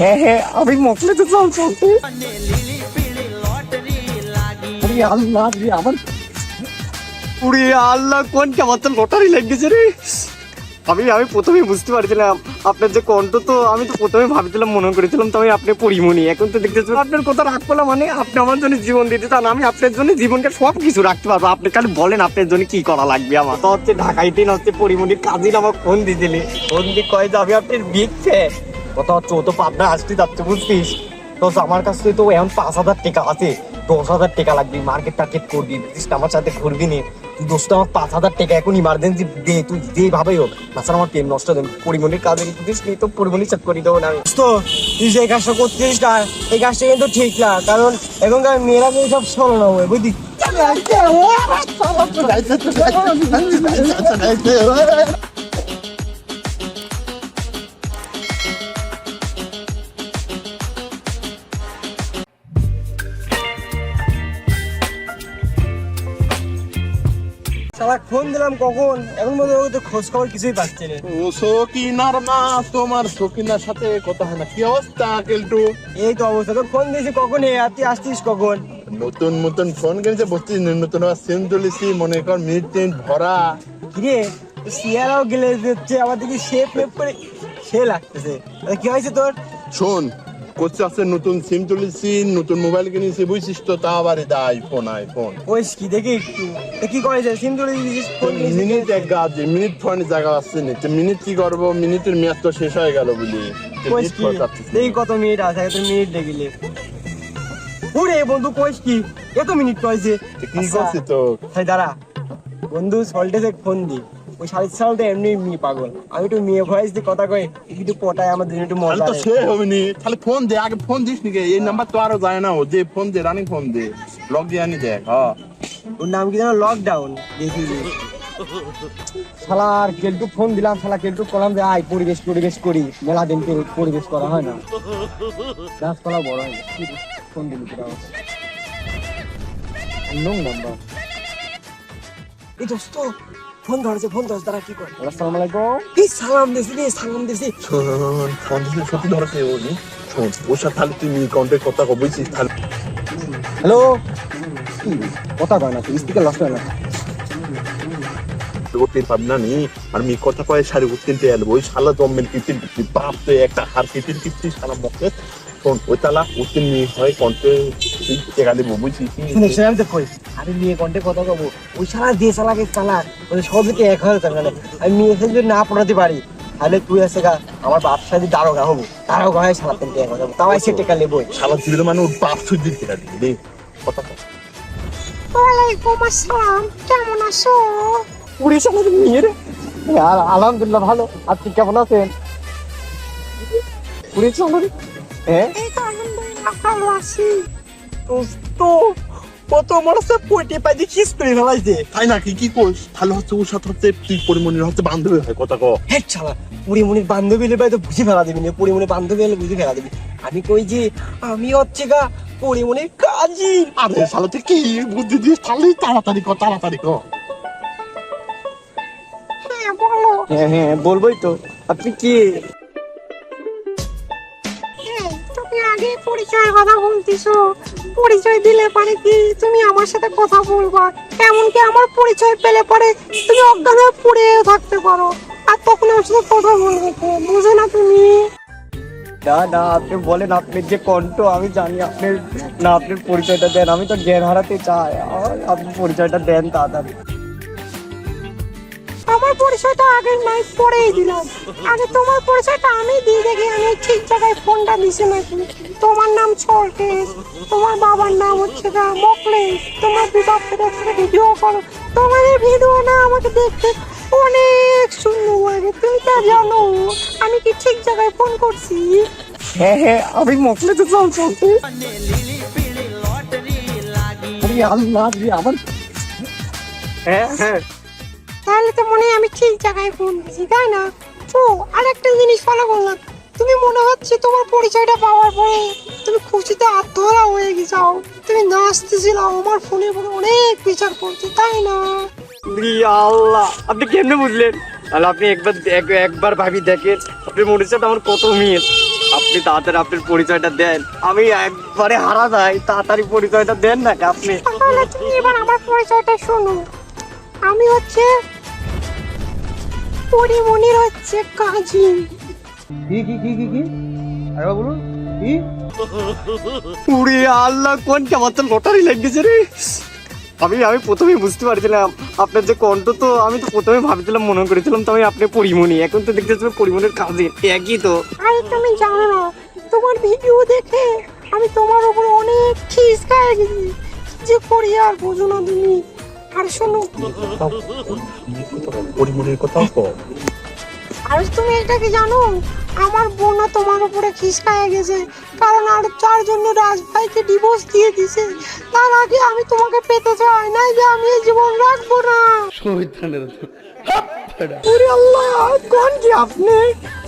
হ্যাঁ হ্যাঁ আমি মোকলে তো চাল চলতে আল্লাহ রে, আমার পুরে আল্লাহ, কোন কেমন লটারি লেগেছে রে? আমি আমি প্রথমে বুঝতে পারছিলাম, আপনার যে কণ্ঠ তো আমি তো প্রথমে ভাবছিলাম, মনে করেছিলাম তো আমি আপনি পরিমণি। এখন তো দেখতেছি আপনার কথা রাখ পেলাম মানে আপনি আমার জন্য জীবন দিতে চান, আমি আপনার জন্য জীবনকে সব কিছু রাখতে পারব। আপনি খালি বলেন আপনার জন্য কি করা লাগবে আমার। তো হচ্ছে ঢাকাইতে না হচ্ছে পরিমণির কাজিন আমার ফোন দিয়েছিলি ফোন দিয়ে কয়ে যে আমি আপনার ফ্যান কথা হচ্ছে ও তো পাবনা আসতে যাচ্ছে বুঝছিস তো আমার কাছে তো এখন পাঁচ হাজার টাকা আছে দশ হাজার টাকা লাগবে মার্কেট টার্গেট করবি বুঝিস আমার সাথে ঘুরবি নি তুই দোস্ত আমার পাঁচ হাজার টাকা এখন ইমার্জেন্সি দে তুই যেভাবেই হোক তাছাড়া আমার প্রেম নষ্ট দেবে পরিমণির কাজে বুঝিস নি তো পরিমণি চেক করে দেবো না তো তুই যে কাজটা করছিস না এই কাজটা কিন্তু ঠিক না কারণ এখনকার মেয়েরা কিন্তু সব না হবে বুঝলি সারা ফোন দিলাম কখন? এখন মধ্যে তো খোঁজ খবর কিছুই পাচ্ছে না। ও সকিনার মা তোমার সকিনার সাথে কথা হয় না। কি অবস্থা কেলটু? এই তো অবস্থা। তো ফোন দিয়েছি কখন হে আর তুই আসছিস কখন? নতুন নতুন ফোন কিনেছে বসছিস নতুন আবার সিম তুলেছি মনে কর মিনিট টিনিট ভরা। কিরে? সিয়ারাও গেলে দিচ্ছে আবার দেখি শেপ মেপ করে সে লাগতেছে। কি হয়েছে তোর? শোন করছে আছে নতুন সিম তুলেছি নতুন মোবাইল কিনেছি বুঝছিস তো তা আবার এটা আইফোন আইফোন ওই কি দেখি একটু। কি করেছে সিম তুলে দিয়েছিস মিনিট এক গাছ মিনিট ফোনে জায়গা আসছে না। তো মিনিট কি করব? মিনিটের মেয়াদ তো শেষ হয়ে গেল না। দেখি কত মিনিট আছে এত মিনিট দেখিলে। ওরে বন্ধু কইস কি? এত মিনিট কইছে তো কি করছিস তো তাই দাঁড়া। বন্ধু সল্টেজে ফোন দি। ওই সাড়ে সাল তো এমনি মেয়ে পাগল। আমি একটু মেয়ে ভয়েস দিয়ে কথা কই একটু পটায় আমার একটু মজা তো সে হবে নি তাহলে ফোন দে আগে ফোন দিস নাকি এই নাম্বার তো আরও যায় না ও। যে ফোন দে রানিং ফোন দে। লগ দিয়ে আনি দেখ হ্যাঁ ওর নাম কি জানো লকডাউন দেখি। শালার কেলটু ফোন দিলাম শালা কেলটু করলাম যে আয় পরিবেশ পরিবেশ করি। মেলা দিন পরি- পরিবেশ করা হয় না। গাছপালা বড় হয় না। ফোন দিলি তোরা নং নাম্বার এই দোস্ত ফোন ধরেছে ফোন ধরেছে তারা কি করে? আসসালামু আলাইকুম। এই সালাম দিছি রে সালাম দিছি। শোন ফোন দিলে সত্যি ধরছে ও নি। শোন ওর সাথে তাহলে তুই কন্ট্যাক্ট কথা কব বুঝছিস? তাহলে হ্যালো? কথা কয় না স্পিকার লস হয় না করতে পারবি না নি? আর মি কথা কয়ে সারি উত্তীন পেয়ে ওই শালা জম্মেল কিতিন কিতি বাপ তো একটা হার কিতিন কিতি শালা মকে তালা উত্তীন নি হয় কন্টে তুই টেকা দেবো বুঝছিস শুনে শুনে আমি তো কই আমি মেয়ে কন্টে কথা কব। ওই সারা দিয়ে চালাকে চালাক ওই সবকে এক টাকা নেয় আমি মেয়ে যদি না পড়াতে পারি তাহলে তুই আছে গা আমার বাপ সাথে দারোগা হব। দারোগা হয় সারা দিন এক হাজার তাও সে টেকা নেবই শালা ছিল মানে ওর বাপ সুদ্ধি টেকা দিবি দে কথা। ওয়ালাইকুম আসসালাম কেমন আছো? পুলিশ আমাদের নিয়ে রে। আর আলহামদুলিল্লাহ ভালো। আপনি কেমন আছেন? আমাদের হ্যাঁ এই তো আলহামদুলিল্লাহ ভালো আছি। তো ও তো আমার সাথে পটে পাই দিয়ে কিস করে ফেলাইছে তাই নাকি? কি তাহলে হচ্ছে ওর সাথে হচ্ছে তুই পরিমণির হচ্ছে বান্ধবী হয় কথা কো। পরিমণির বান্ধবী পাই তো বুঝে ফেলা দিবি না। পরিমণির বান্ধবী এলে বুঝে ফেলা দিবি। আমি কই যে আমি হচ্ছে গা পরিমণির কাজী আরে শালা তুই কি বুদ্ধি দিয়ে তাহলে তাড়াতাড়ি কর তাড়াতাড়ি কর হ্যাঁ বলো। হ্যাঁ হ্যাঁ বলবোই তো। আপনি কি? পরিচয়ের কথা বলতেছো? পরিচয় দিলে পারে কি? তুমি আমার সাথে কথা বলবা। এমনকি আমার পরিচয় পেলে পরে তুমি অজ্ঞান হয়ে পড়ে থাকতে পারো। আর তখন আমার সাথে কথা বলবে? বুঝো না তুমি? না না, আপনি বলেন আপনার যে কণ্ঠ, আমি জানি আপনার না, আপনার পরিচয়টা দেন। আমি তো জ্ঞান হারাতে চাই। আপনি পরিচয়টা দেন তাড়াতাড়ি। আমার পরিচয়টা আগে নাই পরেই দিলাম। আগে তোমার পরিচয়টা আমি দিয়ে দেখি আমি ঠিক জায়গায় ফোনটা দিছি নাকি? তোমার নাম ছলটেস তোমার বাবার নাম হচ্ছে গা মকলেস তোমার বিবাহ ভিডিও করো তোমাদের ভিডিও না আমাকে দেখতে অনেক সুন্দর লাগে তুমি তা জানো আমি কি ঠিক জায়গায় ফোন করছি? হ্যাঁ হ্যাঁ আমি মোকলে তো চাল চলতে আরে আল্লাহ আমার হ্যাঁ হ্যাঁ। তাহলে তো মনে হয় আমি ঠিক জায়গায় ফোন দিছি তাই না? ও আরেকটা জিনিস ফলো করলাম। তুমি মনে হচ্ছে তোমার পরিচয়টা পাওয়ার পরে তুমি খুশিতে আত্মহারা হয়ে গেছাও তুমি নাচতেছিল আমার ফোনে ফোনে অনেক বিচার করছে তাই না? আল্লাহ আপনি কেমনে বুঝলেন? তাহলে আপনি একবার এক- একবার ভাবি দেখেন আপনার মনে হচ্ছে আমার কত মিল আপনি তাড়াতাড়ি আপনার পরিচয়টা দেন। আমি একবারে হারা যাই তাড়াতাড়ি পরিচয়টা দেন না আপনি? তুমি এবার আমার পরিচয়টা শোনো। আমি হচ্ছে পরিমণির হচ্ছে কাজিন কি কি কি কি কি? আরে বলুন কি? উড়ে আল্লাহ কোন কেমন তো লটারি লেগেছে রে। আমি আমি প্রথমে বুঝতে পারছিলাম আপনার যে কণ্ঠ তো আমি তো প্রথমে ভাবছিলাম মনে করেছিলাম তো আমি আপনি পরিমণি। এখন তো দেখতেছি পরিমণির কাজে একই তো। আরে তুমি জানো না তোমার ভিডিও দেখে আমি তোমার উপর অনেক খিস খাই। গেছি যে করি আর বোঝো না তুমি। আর শোনো। পরিমণির কথাও কম আর তুমি এটা কি জানো? আমার বোনও তোমার উপরে গেছে। কারণ আর তার জন্য রাজ ভাইকে ডিভোর্স দিয়ে দিছে। তার আগে আমি তোমাকে পেতে চাই নাই যে আমি এই জীবন রাখব না। উরে আল্লাহ কোন কি আপনি?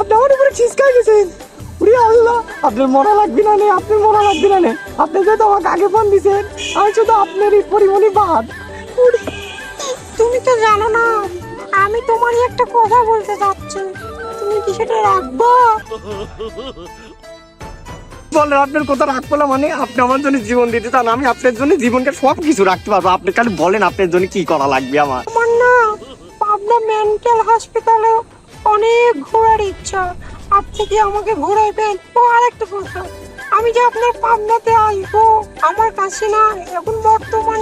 আপনি আমার উপরে ছিসকা গেছেন। আল্লাহ আপনার মনে লাগবে না নে আপনার মনে লাগবে না নে। আপনি যেহেতু আমাকে আগে ফোন দিছেন আমি শুধু আপনার এই পরিমণি বাদ। তুমি তো জানো না আমি তোমারই একটা কথা বলতে চাচ্ছি। তুমি কি সেটা রাখব? বলেন আপনার কথা রাখব না মানে আপনি আমার জন্য জীবন দিতে চান আমি আপনার জন্য জীবনকে সব কিছু রাখতে পারব। আপনি খালি বলেন আপনার জন্য কি করা লাগবে আমার। আমার না পাবনা মেন্টাল হসপিটালে অনেক ঘোরার ইচ্ছা। আপনি কি আমাকে ঘোরাইবেন? ও আরেকটা কথা আমি যে আপনার পাবনাতে আসব আমার কাছে না এখন বর্তমানে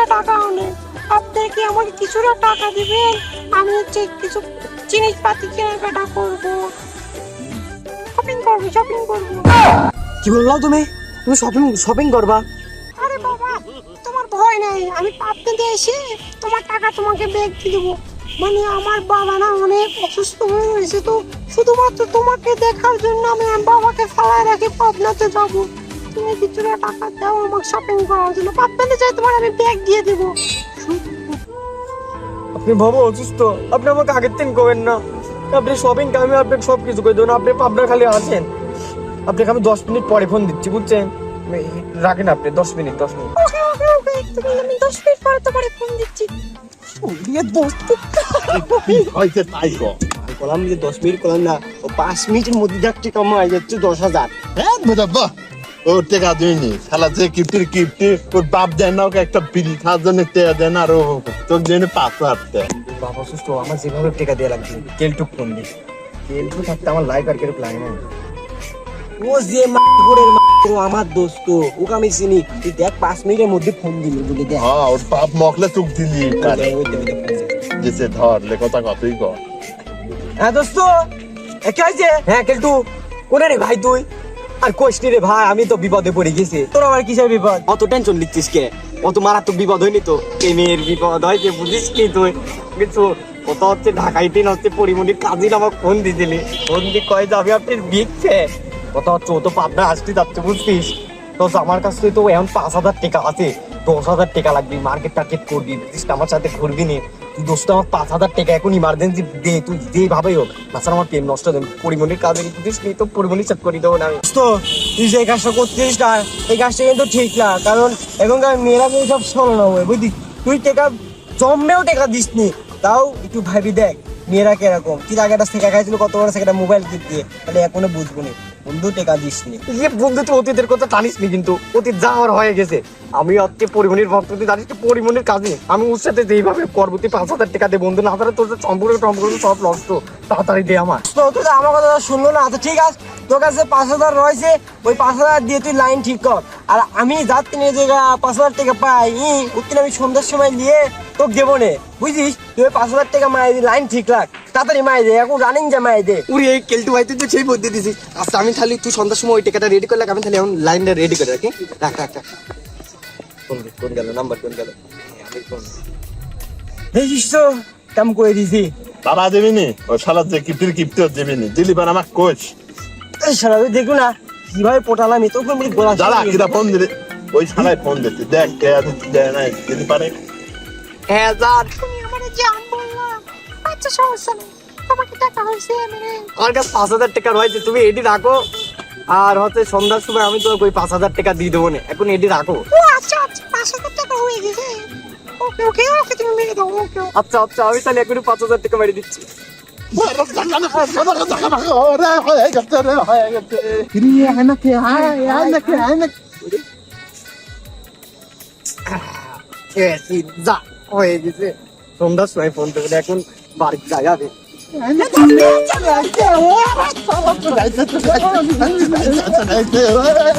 একটা টাকা নেই আপনি কি আমাকে কিছুটা টাকা দিবেন? আমি হচ্ছে কিছু জিনিসপাতি কেনাকাটা করব। শপিং করব শপিং করব। কি বললাম তুমি? তুমি শপিং শপিং করবা? আরে বাবা তোমার ভয় নাই। আমি পাবনাতে এসে তোমার টাকা তোমাকে ব্যাগ দিয়ে দেবো। মানে আমার বাবা না অনেক অসুস্থ হয়ে রয়েছে তো শুধুমাত্র তোমাকে দেখার জন্য আমি বাবাকে ফেলায় রাখি পাবনাতে যাব। তুমি টাকা দাও আমাকে শপিং করার জন্য। যাই তোমার আমি ব্যাগ দিয়ে দেবো। আপনি বাবা অসুস্থ। আপনি আমাকে আগের দিন করবেন না। আপনি শপিং আমি আপনাকে সব কিছু করে দেবেন আপনি পাবনা খালি আছেন। আপনাকে আমি দশ মিনিট পরে ফোন দিচ্ছি বুঝছেন? রাখেন আপনি দশ মিনিট দশ মিনিট। আমি দশ মিনিট পরে তোমার ফোন দিচ্ছি। দিয়ে হয়েছে তাই কর যে দশ মিনিট করলাম না ও পাঁচ মিনিটের মধ্যে যাক টাকা মাই যাচ্ছে দশ হাজার। হ্যাঁ বাহ। ওর টেকা দিইনি শালা যে কিপ্টির কিপ্টি ওর বাপ দেয় না ওকে একটা বিড়ি খাওয়ার জন্য টেয়া দেয় না আর ও তোর জন্য পাঁচ হাজার বাবা অসুস্থ আমার যেভাবে টাকা দেওয়া লাগছে কেলটুক ফোন দিস কেলটু থাকতে আমার লাইফ আর ও যে মাগুর আমার দোস্ত ওকে আমি চিনি। তুই দেখ পাঁচ মিনিটের মধ্যে ফোন দিলি বলে দেখ। হ্যাঁ ওর বাপ মকলে চুক দিলি দে। যেছে ধর লে কথা কতই কর হ্যাঁ দোস্ত একে আছে হ্যাঁ কেলটু কোনে রে ভাই তুই? আর কষ্টি রে ভাই আমি তো বিপদে পড়ে গেছি। তোর আবার কিসের বিপদ? অত টেনশন নিচ্ছিস কে? অত মারাত্মক বিপদ হয়নি তো? প্রেমের মেয়ের বিপদ হয় যে বুঝিস কি তুই। কিছু কত হচ্ছে ঢাকাই দিন হচ্ছে পরিমণির কাজিন আমাকে ফোন দিয়েছিলি ফোন দিয়ে কয় যে আমি আপনার বিকছে কত হচ্ছে ও তো পাবনা আসতে যাচ্ছে বুঝছিস? তো আমার কাছে তো এখন পাঁচ হাজার টাকা আছে। দশ হাজার টাকা লাগবে মার্কেট টার্গেট করবি আমার সাথে ঘুরবি নি। তুই দোস্ত, আমার পাঁচ হাজার টাকা এখন ইমার্জেন্সি দে, তুই যেভাবেই হোক। তাছাড়া আমার প্রেম নষ্ট হবে পরিমণির কাজে বুঝিস নি তো পরিমণি চেক করে দেবো না তো তুই যে কাজটা করছিস না, এই কাজটা কিন্তু ঠিক না, কারণ এখনকার মেয়েরা কিন্তু সব সরল হয় বুঝলি? তুই টাকা জন্মেও টাকা দিস নি। তাও একটু ভাবি দেখ, মেয়েরা কীরকম? তুই আগে একটা শেখা খাইছিল, কত বড় সেটা মোবাইল দিয়ে তাহলে এখনও বুঝব নি। বন্ধু টাকা দিস নি যে বন্ধু তুই অতীতের কথা জানিস নি কিন্তু। অতীত যা আমার হয়ে গেছে। আমি আজকে পরিমণির ভক্ত তুই জানিস পরিমণির কাজে আমি ওর সাথে যেইভাবে করব তুই পাঁচ হাজার টাকা দে বন্ধু না তাহলে তোর সম্পর্ক টম্পর্ক সব নষ্ট। তাড়াতাড়ি দে আমার। তো তুই তো আমার কথা শুনলো না আচ্ছা ঠিক আছে তোর কাছে পাঁচ হাজার রয়েছে ওই পাঁচ হাজার দিয়ে তুই লাইন ঠিক কর। আর আমি যাত্রী নিয়ে পাঁচ হাজার টাকা পাই ই আমি সন্ধ্যার সময় নিয়ে তোকে দেবো নে। বুঝিস? তুই পাঁচ হাজার টাকা মাই লাইন ঠিক রাখ। তাড়াতাড়ি মাই দে এখন রানিং যা মাই দে। উড়ি এই কেলটু ভাই তুই তো সেই বুদ্ধি দিছিস। আচ্ছা আমি তাহলে তুই সন্ধ্যার সময় ওই টাকাটা রেডি করলে আমি তাহলে এখন লাইনটা রেডি করে রাখি। রাখ রাখ রাখ। কোন কোন গেল নাম্বার কোন গেল। আমি দেখিস তো কেমন করে দিছি। তারা দেবিনি ও শালা যে কিপ্টির কিপ্তি দেবিনি। দিলি পার আমার কোচ। এই শালা না কীভাবে পটালাম তোকে বলি গোলা দাদা কিরা ফোন দিলে? ওই শালায় ফোন দিতে দেখ কে আছে দেয় নাই দিতে পারে? হ্যাঁ স্যার তুমি আমার জান বললাম আচ্ছা সমস্যা নেই। তোমাকে টাকা হয়েছে মানে আমার কাছে পাঁচ হাজার টাকা রয়েছে তুমি এডি রাখো। আর হচ্ছে সন্ধ্যার সময় আমি তো ওই পাঁচ হাজার টাকা দিয়ে দেবো না এখন এডি রাখো। ও আচ্ছা আচ্ছা পাঁচ হাজার টাকা হয়ে গেছে। ওকে ওকে ওকে তুমি মেরে দাও ওকে আচ্ছা আচ্ছা আমি তাহলে এখনই পাঁচ হাজার টাকা মেরে দিচ্ছি। যা হয়ে গেছে। সন্ধ্যার সময় ফোন দেবে এখন বাড়ি যাবে عزة العزة العزة العزة